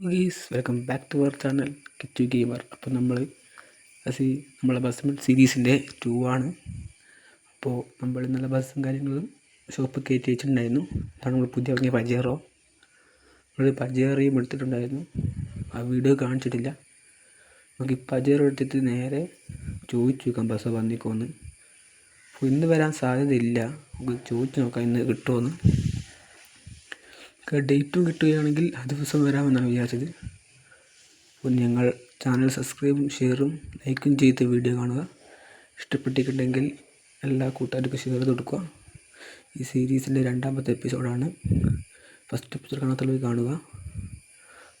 Guys welcome back to our channel Kichu gamer അപ്പോൾ നമ്മൾ അസി നമ്മളെ ബസ് സീരീസിന്റെ ടു ആണ്. അപ്പോൾ നമ്മൾ ഇന്നലെ ബസ്സും കാര്യങ്ങളും ഷോപ്പ് കയറ്റി വെച്ചിട്ടുണ്ടായിരുന്നു. അതാണ് നമ്മൾ പുതിയ ഇറങ്ങിയ പജേറോ നമ്മൾ പജേറയും എടുത്തിട്ടുണ്ടായിരുന്നു. ആ വീഡിയോ കാണിച്ചിട്ടില്ല. നമുക്ക് ഈ പജേറോ എടുത്തിട്ട് നേരെ ചോദിച്ചു നോക്കാം ബസ് വന്നിക്കോന്ന്. അപ്പോൾ ഇന്ന് വരാൻ സാധ്യതയില്ല. നമുക്ക് ചോദിച്ചു നോക്കാം ഇന്ന് കിട്ടുമോയെന്ന് ഡേറ്റും കിട്ടുകയാണെങ്കിൽ ആ ദിവസം വരാമെന്നാണ് വിചാരിച്ചത്. അപ്പോൾ ഞങ്ങൾ ചാനൽ സബ്സ്ക്രൈബും ഷെയറും ലൈക്കും ചെയ്ത് വീഡിയോ കാണുക. ഇഷ്ടപ്പെട്ടിട്ടുണ്ടെങ്കിൽ എല്ലാ കൂട്ടുകാർക്കും ഷെയർ ചെയ്ത് കൊടുക്കുക. ഈ സീരീസിന്റെ രണ്ടാമത്തെ എപ്പിസോഡാണ് ഫസ്റ്റ് എപ്പിസോഡ് കാണാത്തുള്ള പോയി കാണുക.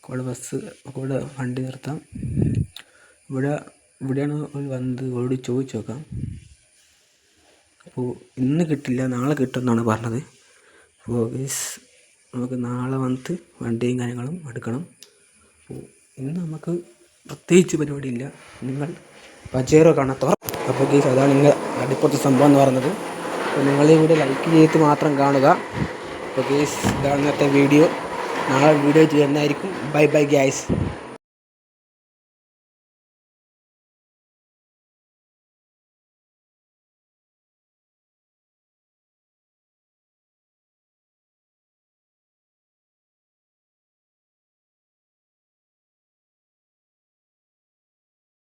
അവിടെ ബസ് ഇവിടെ വണ്ടി നിർത്താം. ഇവിടെ ഇവിടെയാണ് ഒരു വന്നത്. ഓടി ചോദിച്ചു നോക്കാം. അപ്പോൾ ഇന്ന് കിട്ടില്ല നാളെ കിട്ടുമെന്നാണ് പറഞ്ഞത്. അപ്പോൾ ഗൈസ് നമുക്ക് നാളെ വന്നിട്ട് വണ്ടിയും കാര്യങ്ങളും എടുക്കണം. അപ്പോൾ ഇന്ന് നമുക്ക് പ്രത്യേകിച്ച് പരിപാടിയില്ല. നിങ്ങൾ പജേറോ കാണാത്തവർ അപ്പോൾ ഗീസ് അതാണ് നിങ്ങൾ അടിപ്പുറത്തെ സംഭവം എന്ന് പറയുന്നത്. അപ്പോൾ നിങ്ങൾ വീഡിയോ ലൈക്ക് ചെയ്ത് മാത്രം കാണുക. അപ്പോൾ ഗീസ് ഇതാണ് ഇന്നത്തെ വീഡിയോ നാളെ വീഡിയോ ചെയ്യുന്നതായിരിക്കും ബൈ ബൈ ഗ്യാസ്